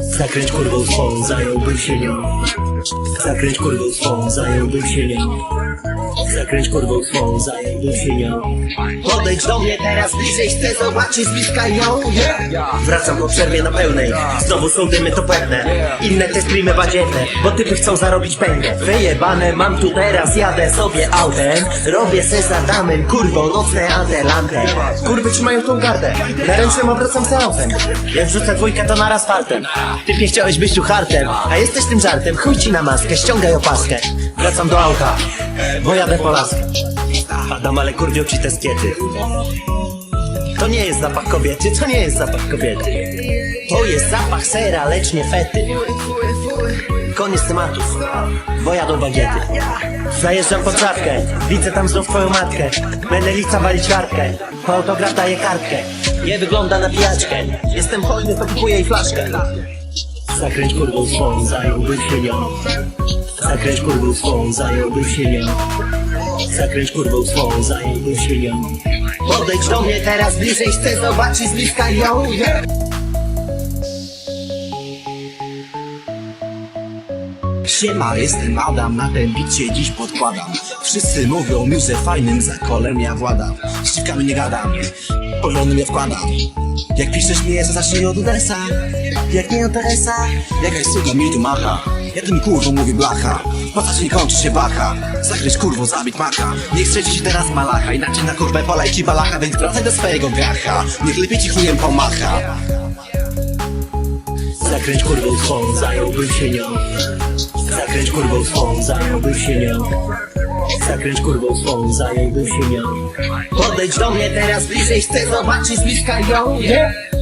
Zakręć kurwą swą, zająłbym się nią Zakręć kurwą swą, zająłbym się nią Zakręć kurwą swą, zająłbym się nią Podejdź do mnie teraz bliżej, chcę zobaczyć z bliska ją. Yeah. Wracam po przerwie na pełnej, znowu są dymy to pewne. Inne te streamy badziewne, bo typy chcą zarobić pęgę. Wyjebane mam tu teraz, jadę sobie autem. Robię se za damem, kurwo, nocne antelantem Kurwy trzymają tą gardę, na ręcznym obracam se autem. Jak wrzucę dwójkę to naraz fartem. Typie chciałeś być tu hartem, a jesteś tym żartem. Chuj ci na maskę, ściągaj opaskę. Wracam do auta, bo jadę po laskę Adam, ale kurwią ci te skiety. To nie jest zapach kobiety, to nie jest zapach kobiety. To jest zapach sera, lecz nie fety. Koniec tematów, bo jadą bagiety. Zajeżdżam pod żabkę, widzę tam znów twoją matkę. Będę lica walić kartkę, po autograf daję kartkę. Nie wygląda na pijaczkę, jestem hojny to kupuję jej flaszkę. Zakręć kurwą swą, zająłbym nią Zakręć kurwą swą, zająłbym się nią. Zakręć kurwą swą, zająłbym się nią. Podejdź do mnie teraz bliżej, chcę zobaczyć z bliska ją. Yeah. Siema, jestem Adam, na ten bit się dziś podkładam. Wszyscy mówią mi, że fajnym zakolem ja władam. Ściskami nie gadam, porządnym ja wkładam. Jak piszesz mnie, to zacznij od Udesa Jak nie od Teresa, jakaś suka mi tu macha Ja tym kurwą mówię blacha Patrz nie kończy się bacha? Zakryć kurwą, zabić maka Nie chcę ci teraz malacha Inaczej na kurwę poleci balacha Więc wracaj do swojego gacha Niech lepiej ci chujem pomacha. Zakręć kurwą swą, zająłbym się nią. Zakręć kurwą swą, zająłbym się nią. Zakręć kurwą swą, zająłbym się nią. Podejdź do mnie teraz bliżej, chcę zobaczyć z bliska ją yeah.